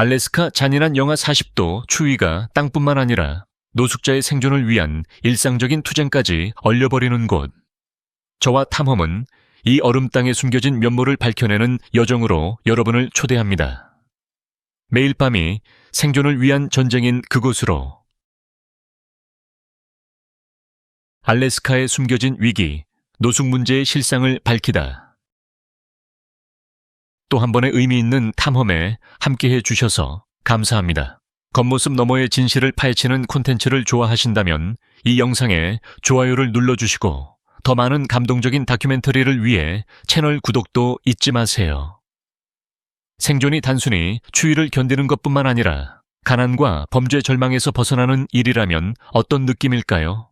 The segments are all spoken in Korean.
알래스카 잔인한 영하 40도 추위가 땅뿐만 아니라 노숙자의 생존을 위한 일상적인 투쟁까지 얼려버리는 곳. 저와 탐험은 이 얼음 땅에 숨겨진 면모를 밝혀내는 여정으로 여러분을 초대합니다. 매일 밤이 생존을 위한 전쟁인 그곳으로. 알래스카에 숨겨진 위기, 노숙 문제의 실상을 밝히다. 또 한 번의 의미 있는 탐험에 함께해 주셔서 감사합니다. 겉모습 너머의 진실을 파헤치는 콘텐츠를 좋아하신다면 이 영상에 좋아요를 눌러주시고 더 많은 감동적인 다큐멘터리를 위해 채널 구독도 잊지 마세요. 생존이 단순히 추위를 견디는 것뿐만 아니라 가난과 범죄 절망에서 벗어나는 일이라면 어떤 느낌일까요?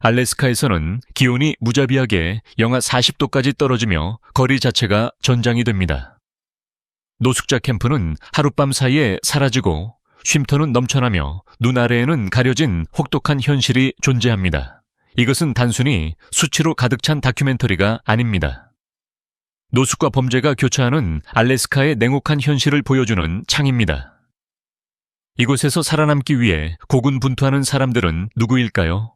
알래스카에서는 기온이 무자비하게 영하 40도까지 떨어지며 거리 자체가 전장이 됩니다. 노숙자 캠프는 하룻밤 사이에 사라지고 쉼터는 넘쳐나며 눈 아래에는 가려진 혹독한 현실이 존재합니다. 이것은 단순히 수치로 가득 찬 다큐멘터리가 아닙니다. 노숙과 범죄가 교차하는 알래스카의 냉혹한 현실을 보여주는 창입니다. 이곳에서 살아남기 위해 고군분투하는 사람들은 누구일까요?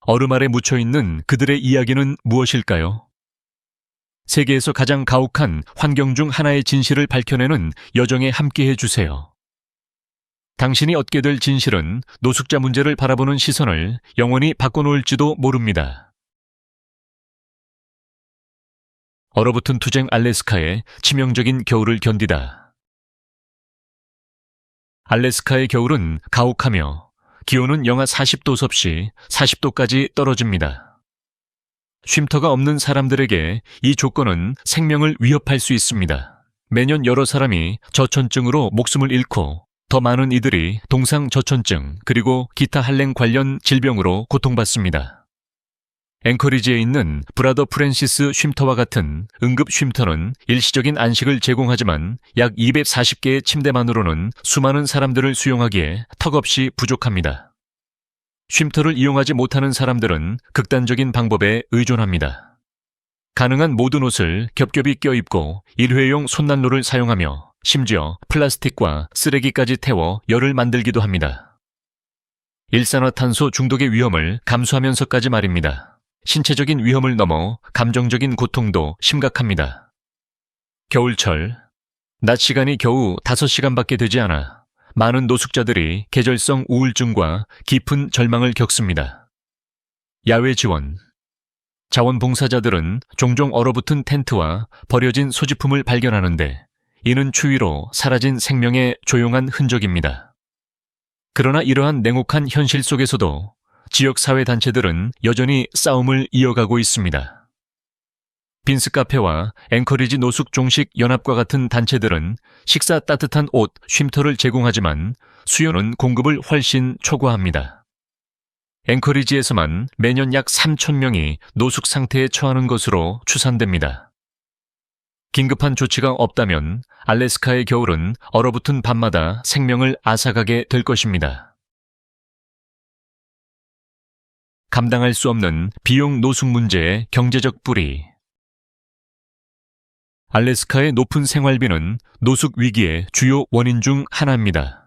얼음 아래 묻혀 있는 그들의 이야기는 무엇일까요? 세계에서 가장 가혹한 환경 중 하나의 진실을 밝혀내는 여정에 함께해 주세요. 당신이 얻게 될 진실은 노숙자 문제를 바라보는 시선을 영원히 바꿔놓을지도 모릅니다. 얼어붙은 투쟁 알래스카의 치명적인 겨울을 견디다. 알래스카의 겨울은 가혹하며 기온은 영하 40도 섭씨 40도까지 떨어집니다. 쉼터가 없는 사람들에게 이 조건은 생명을 위협할 수 있습니다. 매년 여러 사람이 저천증으로 목숨을 잃고 더 많은 이들이 동상 저천증 그리고 기타 한랭 관련 질병으로 고통받습니다. 앵커리지에 있는 브라더 프랜시스 쉼터와 같은 응급 쉼터는 일시적인 안식을 제공하지만 약 240개의 침대만으로는 수많은 사람들을 수용하기에 턱없이 부족합니다. 쉼터를 이용하지 못하는 사람들은 극단적인 방법에 의존합니다. 가능한 모든 옷을 겹겹이 껴입고 일회용 손난로를 사용하며 심지어 플라스틱과 쓰레기까지 태워 열을 만들기도 합니다. 일산화탄소 중독의 위험을 감수하면서까지 말입니다. 신체적인 위험을 넘어 감정적인 고통도 심각합니다. 겨울철, 낮 시간이 겨우 5시간밖에 되지 않아 많은 노숙자들이 계절성 우울증과 깊은 절망을 겪습니다. 야외 지원. 자원봉사자들은 종종 얼어붙은 텐트와 버려진 소지품을 발견하는데 이는 추위로 사라진 생명의 조용한 흔적입니다. 그러나 이러한 냉혹한 현실 속에서도 지역 사회 단체들은 여전히 싸움을 이어가고 있습니다. 빈스 카페와 앵커리지 노숙 종식 연합과 같은 단체들은 식사 따뜻한 옷, 쉼터를 제공하지만 수요는 공급을 훨씬 초과합니다. 앵커리지에서만 매년 약 3천 명이 노숙 상태에 처하는 것으로 추산됩니다. 긴급한 조치가 없다면 알래스카의 겨울은 얼어붙은 밤마다 생명을 앗아가게 될 것입니다. 감당할 수 없는 비용 노숙 문제의 경제적 뿌리. 알래스카의 높은 생활비는 노숙 위기의 주요 원인 중 하나입니다.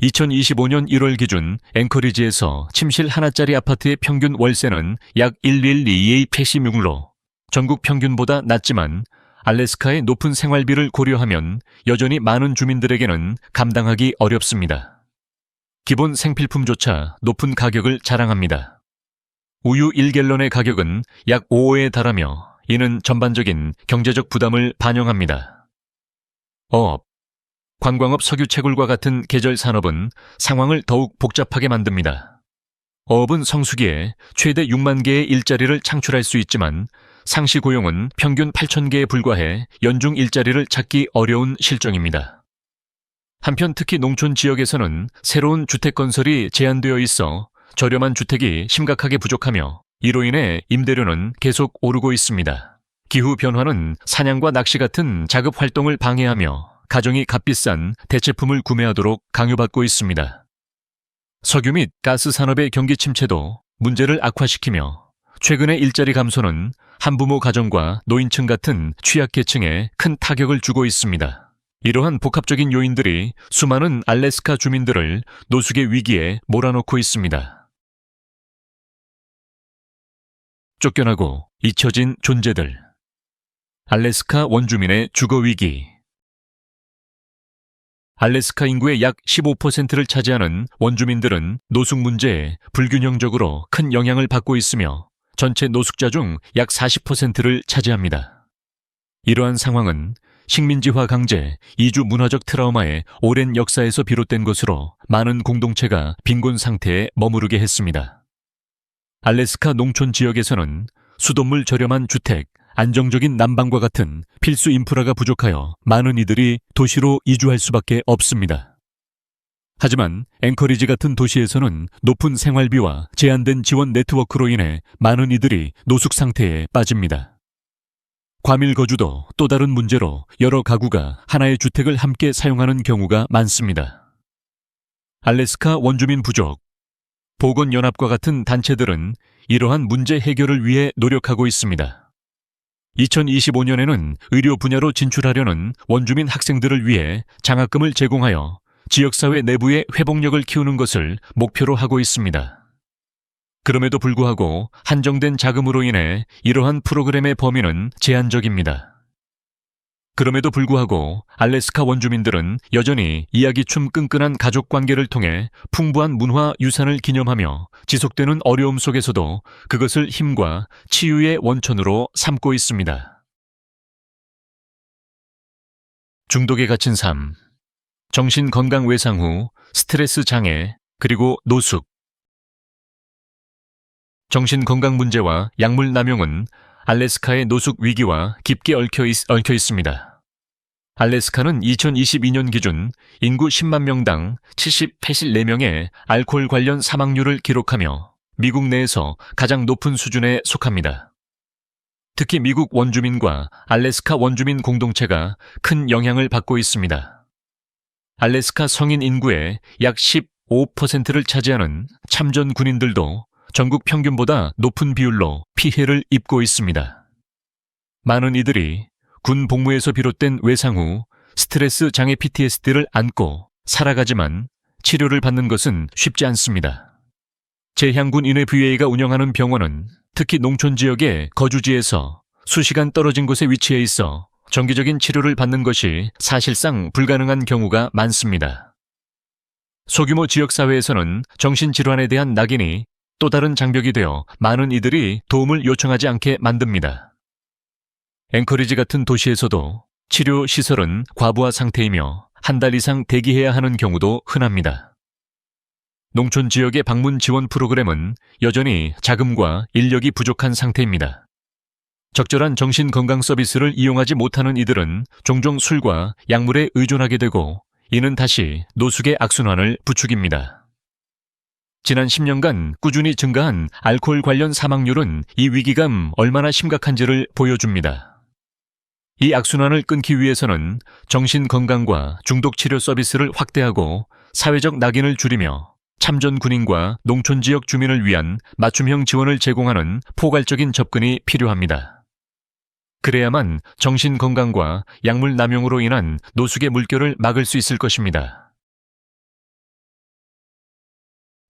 2025년 1월 기준 앵커리지에서 침실 하나짜리 아파트의 평균 월세는 약 1122페시뮤로 전국 평균보다 낮지만 알래스카의 높은 생활비를 고려하면 여전히 많은 주민들에게는 감당하기 어렵습니다. 기본 생필품조차 높은 가격을 자랑합니다. 우유 1갤런의 가격은 약 5호에 달하며 이는 전반적인 경제적 부담을 반영합니다. 어업, 관광업 석유 채굴과 같은 계절 산업은 상황을 더욱 복잡하게 만듭니다. 어업은 성수기에 최대 6만 개의 일자리를 창출할 수 있지만 상시 고용은 평균 8천 개에 불과해 연중 일자리를 찾기 어려운 실정입니다. 한편 특히 농촌 지역에서는 새로운 주택 건설이 제한되어 있어 저렴한 주택이 심각하게 부족하며 이로 인해 임대료는 계속 오르고 있습니다. 기후 변화는 사냥과 낚시 같은 자급 활동을 방해하며 가정이 값비싼 대체품을 구매하도록 강요받고 있습니다. 석유 및 가스 산업의 경기 침체도 문제를 악화시키며 최근의 일자리 감소는 한부모 가정과 노인층 같은 취약계층에 큰 타격을 주고 있습니다. 이러한 복합적인 요인들이 수많은 알래스카 주민들을 노숙의 위기에 몰아넣고 있습니다. 쫓겨나고 잊혀진 존재들. 알래스카 원주민의 주거 위기. 알래스카 인구의 약 15%를 차지하는 원주민들은 노숙 문제에 불균형적으로 큰 영향을 받고 있으며 전체 노숙자 중 약 40%를 차지합니다. 이러한 상황은 식민지화 강제, 이주 문화적 트라우마의 오랜 역사에서 비롯된 것으로 많은 공동체가 빈곤 상태에 머무르게 했습니다. 알래스카 농촌 지역에서는 수돗물 저렴한 주택, 안정적인 난방과 같은 필수 인프라가 부족하여 많은 이들이 도시로 이주할 수밖에 없습니다. 하지만 앵커리지 같은 도시에서는 높은 생활비와 제한된 지원 네트워크로 인해 많은 이들이 노숙 상태에 빠집니다. 과밀 거주도 또 다른 문제로 여러 가구가 하나의 주택을 함께 사용하는 경우가 많습니다. 알래스카 원주민 부족, 보건연합과 같은 단체들은 이러한 문제 해결을 위해 노력하고 있습니다. 2025년에는 의료 분야로 진출하려는 원주민 학생들을 위해 장학금을 제공하여 지역사회 내부의 회복력을 키우는 것을 목표로 하고 있습니다. 그럼에도 불구하고 한정된 자금으로 인해 이러한 프로그램의 범위는 제한적입니다. 그럼에도 불구하고 알래스카 원주민들은 여전히 이야기춤 끈끈한 가족 관계를 통해 풍부한 문화 유산을 기념하며 지속되는 어려움 속에서도 그것을 힘과 치유의 원천으로 삼고 있습니다. 중독에 갇힌 삶, 정신 건강 외상 후 스트레스 장애, 그리고 노숙. 정신 건강 문제와 약물 남용은 알래스카의 노숙 위기와 깊게 얽혀, 있, 얽혀 있습니다. 알래스카는 2022년 기준 인구 10만 명당 7084명의 알코올 관련 사망률을 기록하며 미국 내에서 가장 높은 수준에 속합니다. 특히 미국 원주민과 알래스카 원주민 공동체가 큰 영향을 받고 있습니다. 알래스카 성인 인구의 약 15%를 차지하는 참전 군인들도 전국 평균보다 높은 비율로 피해를 입고 있습니다. 많은 이들이 군 복무에서 비롯된 외상 후 스트레스 장애 PTSD를 안고 살아가지만 치료를 받는 것은 쉽지 않습니다. 재향군 인회VA가 운영하는 병원은 특히 농촌 지역의 거주지에서 수시간 떨어진 곳에 위치해 있어 정기적인 치료를 받는 것이 사실상 불가능한 경우가 많습니다. 소규모 지역사회에서는 정신질환에 대한 낙인이 또 다른 장벽이 되어 많은 이들이 도움을 요청하지 않게 만듭니다. 앵커리지 같은 도시에서도 치료 시설은 과부하 상태이며 한 달 이상 대기해야 하는 경우도 흔합니다. 농촌 지역의 방문 지원 프로그램은 여전히 자금과 인력이 부족한 상태입니다. 적절한 정신 건강 서비스를 이용하지 못하는 이들은 종종 술과 약물에 의존하게 되고 이는 다시 노숙의 악순환을 부추깁니다. 지난 10년간 꾸준히 증가한 알코올 관련 사망률은 이 위기감 얼마나 심각한지를 보여줍니다. 이 악순환을 끊기 위해서는 정신 건강과 중독 치료 서비스를 확대하고 사회적 낙인을 줄이며 참전 군인과 농촌 지역 주민을 위한 맞춤형 지원을 제공하는 포괄적인 접근이 필요합니다. 그래야만 정신 건강과 약물 남용으로 인한 노숙의 물결을 막을 수 있을 것입니다.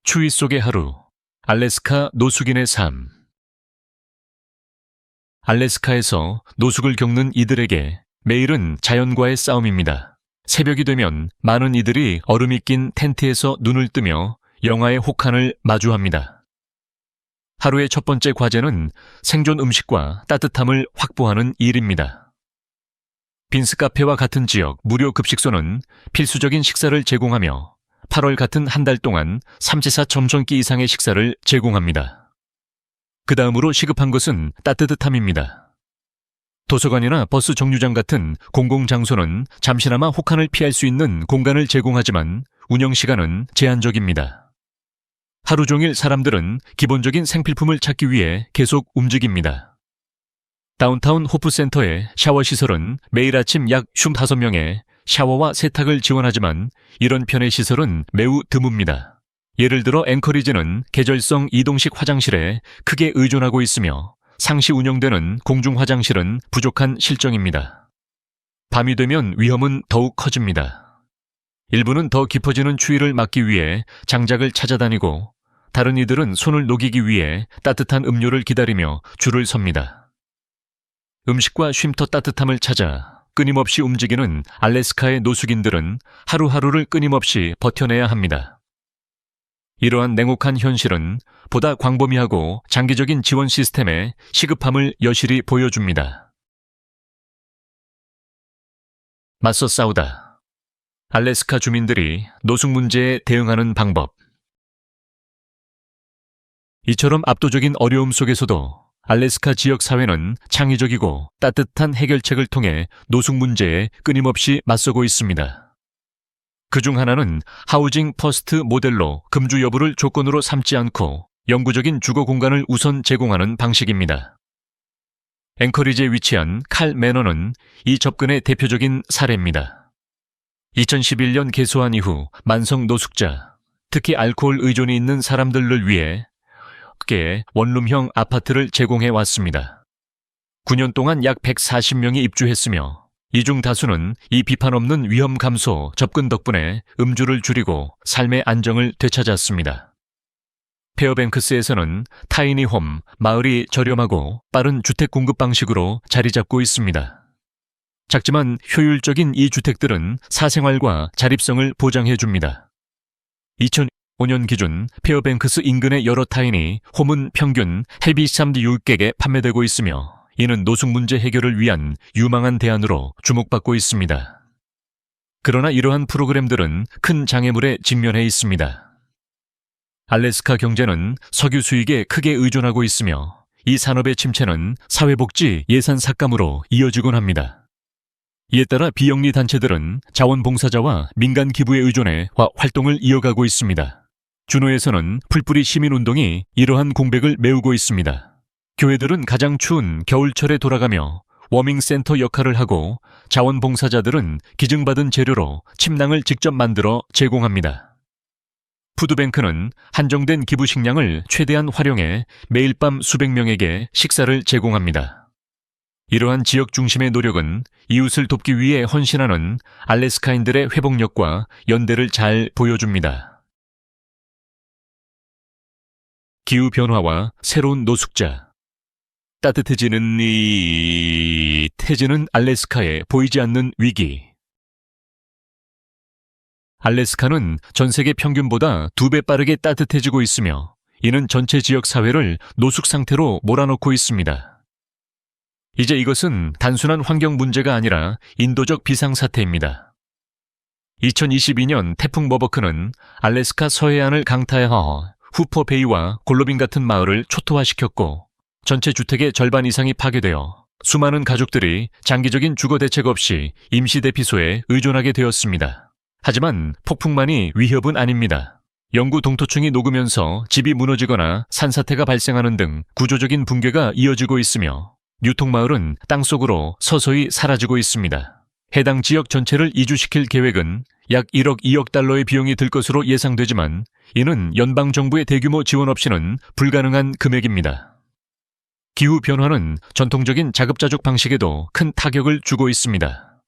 추위 속의 하루, 알래스카 노숙인의 삶. 알래스카에서 노숙을 겪는 이들에게 매일은 자연과의 싸움입니다. 새벽이 되면 많은 이들이 얼음이 낀 텐트에서 눈을 뜨며 영화의 혹한을 마주합니다. 하루의 첫 번째 과제는 생존 음식과 따뜻함을 확보하는 일입니다. 빈스 카페와 같은 지역 무료 급식소는 필수적인 식사를 제공하며 8월 같은 한 달 동안 3지사 점성기 이상의 식사를 제공합니다. 그 다음으로 시급한 것은 따뜻함입니다. 도서관이나 버스 정류장 같은 공공장소는 잠시나마 혹한을 피할 수 있는 공간을 제공하지만 운영 시간은 제한적입니다. 하루 종일 사람들은 기본적인 생필품을 찾기 위해 계속 움직입니다. 다운타운 호프센터의 샤워 시설은 매일 아침 약 55명의 샤워와 세탁을 지원하지만 이런 편의 시설은 매우 드뭅니다. 예를 들어 앵커리지는 계절성 이동식 화장실에 크게 의존하고 있으며 상시 운영되는 공중 화장실은 부족한 실정입니다. 밤이 되면 위험은 더욱 커집니다. 일부는 더 깊어지는 추위를 막기 위해 장작을 찾아다니고 다른 이들은 손을 녹이기 위해 따뜻한 음료를 기다리며 줄을 섭니다. 음식과 쉼터 따뜻함을 찾아 끊임없이 움직이는 알래스카의 노숙인들은 하루하루를 끊임없이 버텨내야 합니다. 이러한 냉혹한 현실은 보다 광범위하고 장기적인 지원 시스템의 시급함을 여실히 보여줍니다. 맞서 싸우다. 알래스카 주민들이 노숙 문제에 대응하는 방법. 이처럼 압도적인 어려움 속에서도 알래스카 지역 사회는 창의적이고 따뜻한 해결책을 통해 노숙 문제에 끊임없이 맞서고 있습니다. 그 중 하나는 하우징 퍼스트 모델로 금주 여부를 조건으로 삼지 않고 영구적인 주거 공간을 우선 제공하는 방식입니다. 앵커리지에 위치한 칼 매너는 이 접근의 대표적인 사례입니다. 2011년 개소한 이후 만성 노숙자, 특히 알코올 의존이 있는 사람들을 위해 개의 원룸형 아파트를 제공해 왔습니다. 9년 동안 약 140명이 입주했으며 이 중 다수는 이 비판 없는 위험 감소 접근 덕분에 음주를 줄이고 삶의 안정을 되찾았습니다. 페어뱅크스에서는 타이니홈, 마을이 저렴하고 빠른 주택 공급 방식으로 자리 잡고 있습니다. 작지만 효율적인 이 주택들은 사생활과 자립성을 보장해 줍니다. 2005년 기준 페어뱅크스 인근의 여러 타인이 홈은 평균 헬비샴드 6객에 판매되고 있으며 이는 노숙 문제 해결을 위한 유망한 대안으로 주목받고 있습니다. 그러나 이러한 프로그램들은 큰 장애물에 직면해 있습니다. 알래스카 경제는 석유 수익에 크게 의존하고 있으며 이 산업의 침체는 사회복지 예산 삭감으로 이어지곤 합니다. 이에 따라 비영리 단체들은 자원봉사자와 민간 기부에 의존해 활동을 이어가고 있습니다. 준호에서는 풀뿌리 시민운동이 이러한 공백을 메우고 있습니다. 교회들은 가장 추운 겨울철에 돌아가며 워밍센터 역할을 하고 자원봉사자들은 기증받은 재료로 침낭을 직접 만들어 제공합니다. 푸드뱅크는 한정된 기부 식량을 최대한 활용해 매일 밤 수백 명에게 식사를 제공합니다. 이러한 지역 중심의 노력은 이웃을 돕기 위해 헌신하는 알래스카인들의 회복력과 연대를 잘 보여줍니다. 기후 변화와 새로운 노숙자. 따뜻해지는 이 태지는 알래스카에 보이지 않는 위기. 알래스카는 전 세계 평균보다 두 배 빠르게 따뜻해지고 있으며 이는 전체 지역 사회를 노숙 상태로 몰아넣고 있습니다. 이제 이것은 단순한 환경 문제가 아니라 인도적 비상사태입니다. 2022년 태풍 버버크는 알래스카 서해안을 강타하여 후퍼베이와 골로빈 같은 마을을 초토화시켰고 전체 주택의 절반 이상이 파괴되어 수많은 가족들이 장기적인 주거 대책 없이 임시 대피소에 의존하게 되었습니다. 하지만 폭풍만이 위협은 아닙니다. 영구 동토층이 녹으면서 집이 무너지거나 산사태가 발생하는 등 구조적인 붕괴가 이어지고 있으며 뉴통마을은 땅속으로 서서히 사라지고 있습니다. 해당 지역 전체를 이주시킬 계획은 약 1억 2억 달러의 비용이 들 것으로 예상되지만 이는 연방정부의 대규모 지원 없이는 불가능한 금액입니다. 기후 변화는 전통적인 자급자족 방식에도 큰 타격을 주고 있습니다.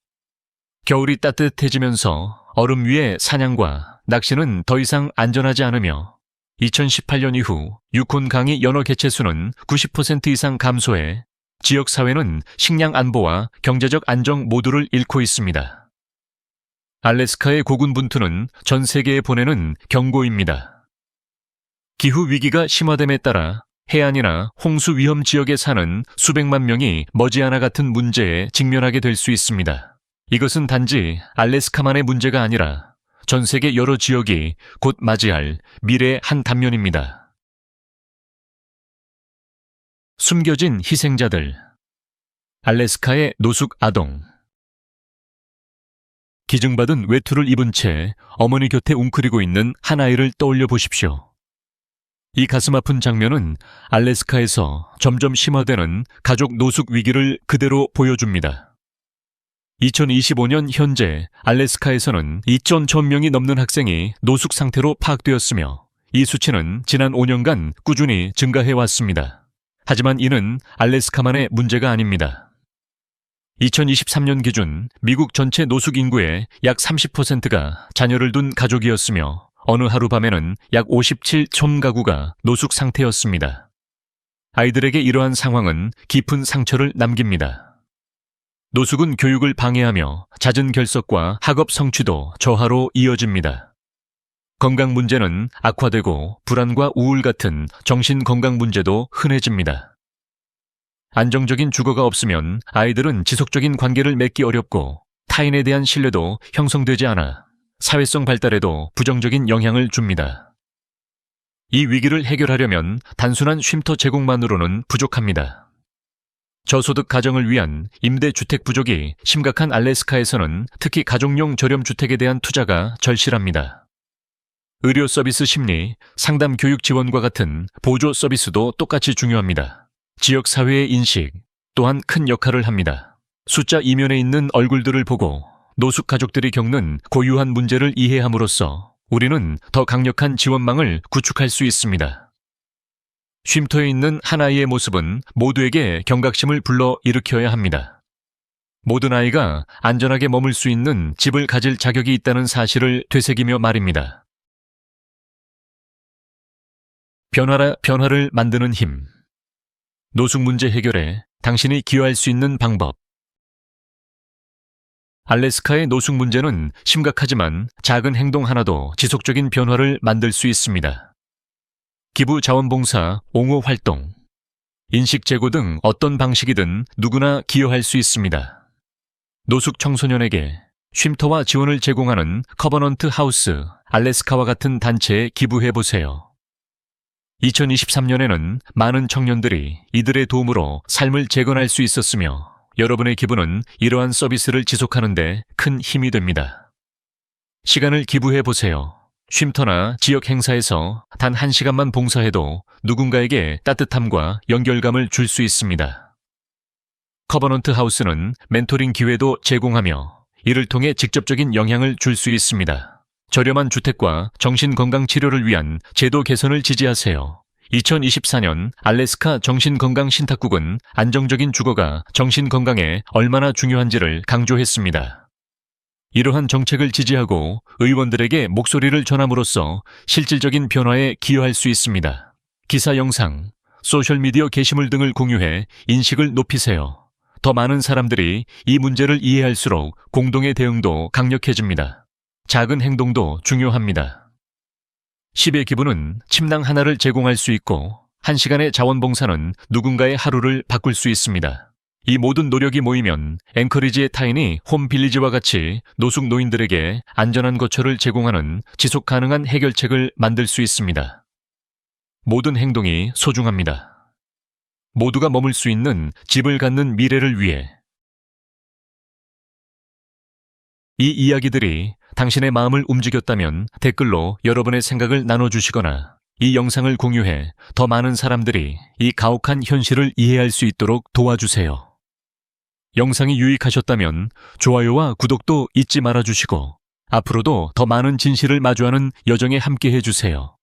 겨울이 따뜻해지면서 얼음 위의 사냥과 낚시는 더 이상 안전하지 않으며 2018년 이후 유콘 강의 연어 개체 수는 90% 이상 감소해 지역 사회는 식량 안보와 경제적 안정 모두를 잃고 있습니다. 알래스카의 고군분투는 전 세계에 보내는 경고입니다. 기후 위기가 심화됨에 따라 해안이나 홍수 위험 지역에 사는 수백만 명이 머지않아 같은 문제에 직면하게 될 수 있습니다. 이것은 단지 알래스카만의 문제가 아니라 전 세계 여러 지역이 곧 맞이할 미래의 한 단면입니다. 숨겨진 희생자들 알래스카의 노숙 아동 기증받은 외투를 입은 채 어머니 곁에 웅크리고 있는 한 아이를 떠올려 보십시오. 이 가슴 아픈 장면은 알래스카에서 점점 심화되는 가족 노숙 위기를 그대로 보여줍니다. 2025년 현재 알래스카에서는 2,000명이 넘는 학생이 노숙 상태로 파악되었으며 이 수치는 지난 5년간 꾸준히 증가해 왔습니다. 하지만 이는 알래스카만의 문제가 아닙니다. 2023년 기준 미국 전체 노숙 인구의 약 30%가 자녀를 둔 가족이었으며 어느 하루 밤에는 약 57촌 가구가 노숙 상태였습니다. 아이들에게 이러한 상황은 깊은 상처를 남깁니다. 노숙은 교육을 방해하며 잦은 결석과 학업 성취도 저하로 이어집니다. 건강 문제는 악화되고 불안과 우울 같은 정신 건강 문제도 흔해집니다. 안정적인 주거가 없으면 아이들은 지속적인 관계를 맺기 어렵고 타인에 대한 신뢰도 형성되지 않아 사회성 발달에도 부정적인 영향을 줍니다. 이 위기를 해결하려면 단순한 쉼터 제공만으로는 부족합니다. 저소득 가정을 위한 임대주택 부족이 심각한 알래스카에서는 특히 가족용 저렴 주택에 대한 투자가 절실합니다. 의료 서비스 심리, 상담 교육 지원과 같은 보조 서비스도 똑같이 중요합니다. 지역 사회의 인식 또한 큰 역할을 합니다. 숫자 이면에 있는 얼굴들을 보고 노숙 가족들이 겪는 고유한 문제를 이해함으로써 우리는 더 강력한 지원망을 구축할 수 있습니다. 쉼터에 있는 한 아이의 모습은 모두에게 경각심을 불러 일으켜야 합니다. 모든 아이가 안전하게 머물 수 있는 집을 가질 자격이 있다는 사실을 되새기며 말입니다. 변화라 변화를 만드는 힘. 노숙 문제 해결에 당신이 기여할 수 있는 방법. 알래스카의 노숙 문제는 심각하지만 작은 행동 하나도 지속적인 변화를 만들 수 있습니다. 기부 자원봉사, 옹호 활동, 인식 제고 등 어떤 방식이든 누구나 기여할 수 있습니다. 노숙 청소년에게 쉼터와 지원을 제공하는 커버넌트 하우스, 알래스카와 같은 단체에 기부해 보세요. 2023년에는 많은 청년들이 이들의 도움으로 삶을 재건할 수 있었으며 여러분의 기부는 이러한 서비스를 지속하는데 큰 힘이 됩니다. 시간을 기부해 보세요. 쉼터나 지역 행사에서 단 한 시간만 봉사해도 누군가에게 따뜻함과 연결감을 줄 수 있습니다. 커버넌트 하우스는 멘토링 기회도 제공하며 이를 통해 직접적인 영향을 줄 수 있습니다. 저렴한 주택과 정신건강 치료를 위한 제도 개선을 지지하세요. 2024년 알래스카 정신건강신탁국은 안정적인 주거가 정신건강에 얼마나 중요한지를 강조했습니다. 이러한 정책을 지지하고 의원들에게 목소리를 전함으로써 실질적인 변화에 기여할 수 있습니다. 기사 영상, 소셜미디어 게시물 등을 공유해 인식을 높이세요. 더 많은 사람들이 이 문제를 이해할수록 공동의 대응도 강력해집니다. 작은 행동도 중요합니다. 10의 기부는 침낭 하나를 제공할 수 있고 1시간의 자원봉사는 누군가의 하루를 바꿀 수 있습니다. 이 모든 노력이 모이면 앵커리지의 타인이 홈빌리지와 같이 노숙 노인들에게 안전한 거처를 제공하는 지속 가능한 해결책을 만들 수 있습니다. 모든 행동이 소중합니다. 모두가 머물 수 있는 집을 갖는 미래를 위해 이 이야기들이 당신의 마음을 움직였다면 댓글로 여러분의 생각을 나눠주시거나 이 영상을 공유해 더 많은 사람들이 이 가혹한 현실을 이해할 수 있도록 도와주세요. 영상이 유익하셨다면 좋아요와 구독도 잊지 말아주시고 앞으로도 더 많은 진실을 마주하는 여정에 함께 해 주세요.